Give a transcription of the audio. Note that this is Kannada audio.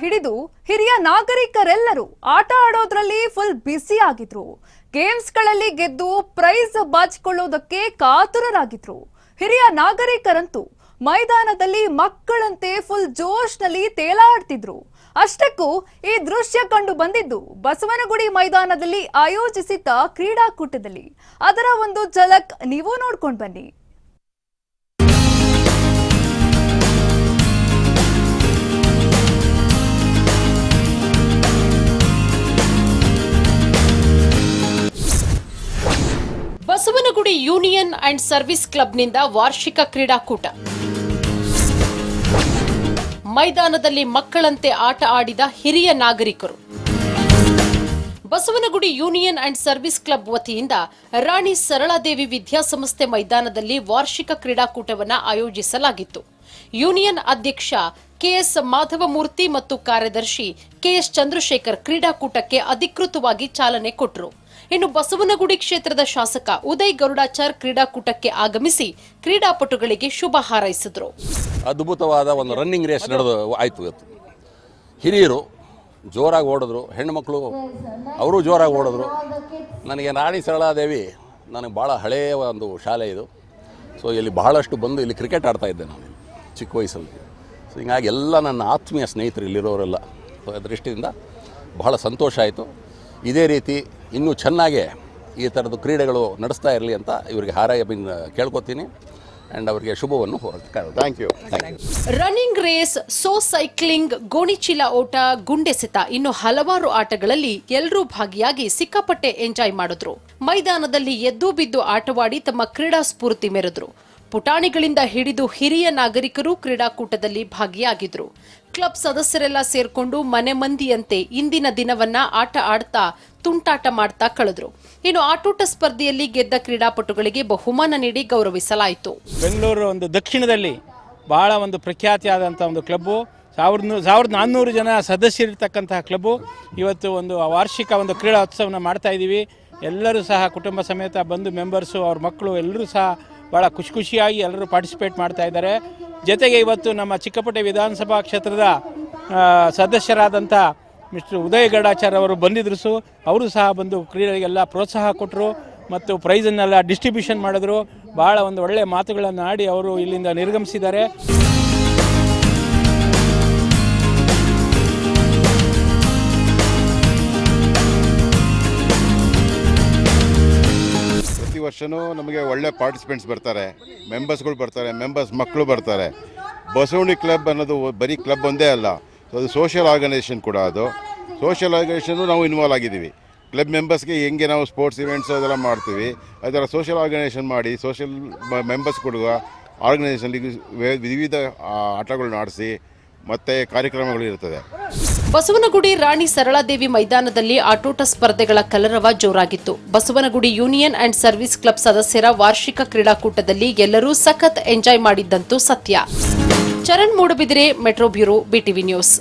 ಹಿಡಿದು ಹಿರಿಯ ನಾಗರಿಕರೆಲ್ಲರೂ ಆಟ ಆಡೋದ್ರಲ್ಲಿ ಫುಲ್ ಬ್ಯುಸಿ ಆಗಿದ್ರು. ಗೇಮ್ಸ್ಗಳಲ್ಲಿ ಗೆದ್ದು ಪ್ರೈಸ್ ಬಾಚಿಕೊಳ್ಳೋದಕ್ಕೆ ಕಾತುರರಾಗಿದ್ರು. ಹಿರಿಯ ನಾಗರಿಕರಂತೂ ಮೈದಾನದಲ್ಲಿ ಮಕ್ಕಳಂತೆ ಫುಲ್ ಜೋಶ್ನಲ್ಲಿ ತೇಲಾಡ್ತಿದ್ರು. ಅಷ್ಟಕ್ಕೂ ಈ ದೃಶ್ಯ ಕಂಡು ಬಂದಿದ್ದು ಬಸವನಗುಡಿ ಮೈದಾನದಲ್ಲಿ ಆಯೋಜಿಸಿದ್ದ ಕ್ರೀಡಾಕೂಟದಲ್ಲಿ. ಅದರ ಒಂದು ಝಲಕ್ ನೀವು ನೋಡ್ಕೊಂಡು ಬನ್ನಿ. ಯೂನಿಯನ್ ಅಂಡ್ ಸರ್ವಿಸ್ ಕ್ಲಬ್ನಿಂದ ವಾರ್ಷಿಕ ಕ್ರೀಡಾಕೂಟ. ಮೈದಾನದಲ್ಲಿ ಮಕ್ಕಳಂತೆ ಆಟ ಆಡಿದ ಹಿರಿಯ ನಾಗರಿಕರು. Basavanagudi union and service club ವತಿಯಿಂದ ರಾಣಿ ಸರಳಾದೇವಿ ವಿದ್ಯಾಸಂಸ್ಥೆ ಮೈದಾನದಲ್ಲಿ ವಾರ್ಷಿಕ ಕ್ರೀಡಾಕೂಟವನ್ನು ಆಯೋಜಿಸಲಾಗಿತ್ತು. ಯೂನಿಯನ್ ಅಧ್ಯಕ್ಷ ಕೆಎಸ್ ಮಾಧವಮೂರ್ತಿ ಮತ್ತು ಕಾರ್ಯದರ್ಶಿ ಕೆಎಸ್ ಚಂದ್ರಶೇಖರ್ ಕ್ರೀಡಾಕೂಟಕ್ಕೆ ಅಧಿಕೃತವಾಗಿ ಚಾಲನೆ ಕೊಟ್ಟರು ಇನ್ನು ಬಸವನಗುಡಿ ಕ್ಷೇತ್ರದ ಶಾಸಕ ಉದಯ್ ಗರುಡಾಚಾರ್ ಕ್ರೀಡಾಕೂಟಕ್ಕೆ ಆಗಮಿಸಿ ಕ್ರೀಡಾಪಟುಗಳಿಗೆ ಶುಭ ಹಾರೈಸಿದರು. ಅದ್ಭುತವಾದ ಒಂದು ರನ್ನಿಂಗ್ ರೇಸ್ ನಡೆದು ಆಯಿತು ಇವತ್ತು. ಹಿರಿಯರು ಜೋರಾಗಿ ಓಡಿದ್ರು ಹೆಣ್ಣುಮಕ್ಕಳು ಅವರು ಜೋರಾಗಿ ಓಡಿದ್ರು. ನನಗೆ ರಾಣಿ ಸರಳಾದೇವಿ ನನಗೆ ಭಾಳ ಹಳೆಯ ಒಂದು ಶಾಲೆ ಇದು. ಸೊ ಇಲ್ಲಿ ಬಹಳಷ್ಟು ಬಂದು ಇಲ್ಲಿ ಕ್ರಿಕೆಟ್ ಆಡ್ತಾ ಇದ್ದೆ ನಾನು ಚಿಕ್ಕ ವಯಸ್ಸಲ್ಲಿ. ಸೊ ಹಿಂಗಾಗಿ ಎಲ್ಲ ನನ್ನ ಆತ್ಮೀಯ ಸ್ನೇಹಿತರು ಇಲ್ಲಿರೋರೆಲ್ಲ, ಸೊ, ದೃಷ್ಟಿಯಿಂದ ಬಹಳ ಸಂತೋಷ ಆಯಿತು. ಇದೇ ರೀತಿ ಇನ್ನೂ ಚೆನ್ನಾಗೇ ಈ ಥರದ್ದು ಕ್ರೀಡೆಗಳು ನಡೆಸ್ತಾ ಇರಲಿ ಅಂತ ಇವರಿಗೆ ಹಾರೈ ಕೇಳ್ಕೊತೀನಿ. ಆ್ಯಂಡ್ ಅವರಿಗೆ ಶುಭವನ್ನು thank you running race so cycling ಗೋಣಿಚೀಲ ಓಟ ಗುಂಡೆಸೆತ ಇನ್ನು ಹಲವಾರು ಆಟಗಳಲ್ಲಿ ಎಲ್ಲರೂ ಭಾಗಿಯಾಗಿ ಸಿಕ್ಕಾಪಟ್ಟೆ ಎಂಜಾಯ್ ಮಾಡಿದ್ರು. ಮೈದಾನದಲ್ಲಿ ಎದ್ದು ಬಿದ್ದು ಆಟವಾಡಿ ತಮ್ಮ ಕ್ರೀಡಾ ಸ್ಫೂರ್ತಿ ಮೆರೆದ್ರು. ಪುಟಾಣಿಗಳಿಂದ ಹಿಡಿದು ಹಿರಿಯ ನಾಗರಿಕರು ಕ್ರೀಡಾಕೂಟದಲ್ಲಿ ಭಾಗಿಯಾಗಿದ್ರು. ಕ್ಲಬ್ ಸದಸ್ಯರೆಲ್ಲ ಸೇರ್ಕೊಂಡು ಮನೆ ಮಂದಿಯಂತೆ ಇಂದಿನ ದಿನವನ್ನ ಆಟ ಆಡ್ತಾ, ತುಂಟಾಟ ಮಾಡ್ತಾ ಕಳೆದ್ರು. ಇನ್ನು ಆಟೋಟ ಸ್ಪರ್ಧೆಯಲ್ಲಿ ಗೆದ್ದ ಕ್ರೀಡಾಪಟುಗಳಿಗೆ ಬಹುಮಾನ ನೀಡಿ ಗೌರವಿಸಲಾಯಿತು. ಬೆಂಗಳೂರು ಒಂದು ದಕ್ಷಿಣದಲ್ಲಿ ಬಹಳ ಒಂದು ಪ್ರಖ್ಯಾತಿಯಾದಂಥ ಒಂದು ಕ್ಲಬ್ಬು. ಸಾವಿರದ ಸಾವಿರದ ನಾನ್ನೂರು ಜನ ಸದಸ್ಯರಿರ್ತಕ್ಕಂತಹ ಕ್ಲಬ್ಬು. ಇವತ್ತು ಒಂದು ವಾರ್ಷಿಕ ಒಂದು ಕ್ರೀಡೋತ್ಸವನ ಮಾಡ್ತಾ ಇದ್ದೀವಿ. ಎಲ್ಲರೂ ಸಹ ಕುಟುಂಬ ಸಮೇತ ಬಂದು ಮೆಂಬರ್ಸು ಅವ್ರ ಮಕ್ಕಳು ಎಲ್ಲರೂ ಸಹ ಭಾಳ ಖುಷಿ ಖುಷಿಯಾಗಿ ಎಲ್ಲರೂ ಪಾರ್ಟಿಸಿಪೇಟ್ ಮಾಡ್ತಾ ಇದ್ದಾರೆ. ಜೊತೆಗೆ ಇವತ್ತು ನಮ್ಮ ಚಿಕ್ಕಪಟ್ಟೆ ವಿಧಾನಸಭಾ ಕ್ಷೇತ್ರದ ಸದಸ್ಯರಾದಂಥ ಮಿಸ್ಟರ್ ಉದಯ್ ಗಡಾಚಾರ್ ಅವರು ಬಂದಿದ್ರು ಸು, ಅವರು ಸಹ ಬಂದು ಕ್ರೀಡೆಗೆಲ್ಲ ಪ್ರೋತ್ಸಾಹ ಕೊಟ್ಟರು ಮತ್ತು ಪ್ರೈಸನ್ನೆಲ್ಲ ಡಿಸ್ಟ್ರಿಬ್ಯೂಷನ್ ಮಾಡಿದ್ರು. ಭಾಳ ಒಂದು ಒಳ್ಳೆಯ ಮಾತುಗಳನ್ನು ಆಡಿ ಅವರು ಇಲ್ಲಿಂದ ನಿರ್ಗಮಿಸಿದ್ದಾರೆ. ಪ್ರತಿ ವರ್ಷವೂ ನಮಗೆ ಒಳ್ಳೆ ಪಾರ್ಟಿಸಿಪೆಂಟ್ಸ್ ಬರ್ತಾರೆ. ಮೆಂಬರ್ಸ್ಗಳು ಬರ್ತಾರೆ ಮೆಂಬರ್ಸ್ ಮಕ್ಕಳು ಬರ್ತಾರೆ. ಬಸವಣಿ ಕ್ಲಬ್ ಅನ್ನೋದು ಬರೀ ಕ್ಲಬ್ ಒಂದೇ ಅಲ್ಲ ಅದು ಸೋಷಿಯಲ್ ಆರ್ಗನೈಸೇಷನ್ ಕೂಡ ಅದು. ಸೋಷಿಯಲ್ ಆರ್ಗನೈಸೇಷನು ನಾವು ಇನ್ವಾಲ್ವ್ ಆಗಿದ್ದೀವಿ. ಕ್ಲಬ್ ಮೆಂಬರ್ಸ್ಗೆ ಹೆಂಗೆ ನಾವು ಸ್ಪೋರ್ಟ್ಸ್ ಇವೆಂಟ್ಸ್ ಅದೆಲ್ಲ ಮಾಡ್ತೀವಿ ಅದರ ಸೋಷಿಯಲ್ ಆರ್ಗನೈಸೇಷನ್ ಮಾಡಿ ಸೋಷಿಯಲ್ ಮೆಂಬರ್ಸ್ ಕೊಡುವ ಆರ್ಗನೈಸೇಷನ್ಗೆ ವಿವಿಧ ಆಟಗಳನ್ನ ಆಡಿಸಿ ಮತ್ತು ಕಾರ್ಯಕ್ರಮಗಳು ಇರ್ತದೆ ಬಸವನಗುಡಿ ರಾಣಿ ಸರಳಾದೇವಿ ಮೈದಾನದಲ್ಲಿ ಆಟೋಟ ಸ್ಪರ್ಧೆಗಳ ಕಲರವ ಜೋರಾಗಿತ್ತು. Basavanagudi union and service club ಸದಸ್ಯರ ವಾರ್ಷಿಕ ಕ್ರೀಡಾಕೂಟದಲ್ಲಿ ಎಲ್ಲರೂ ಸಖತ್ ಎಂಜಾಯ್ ಮಾಡಿದ್ದಂತೂ ಸತ್ಯ. Charan Moodabidire, metro bureau, BTV news.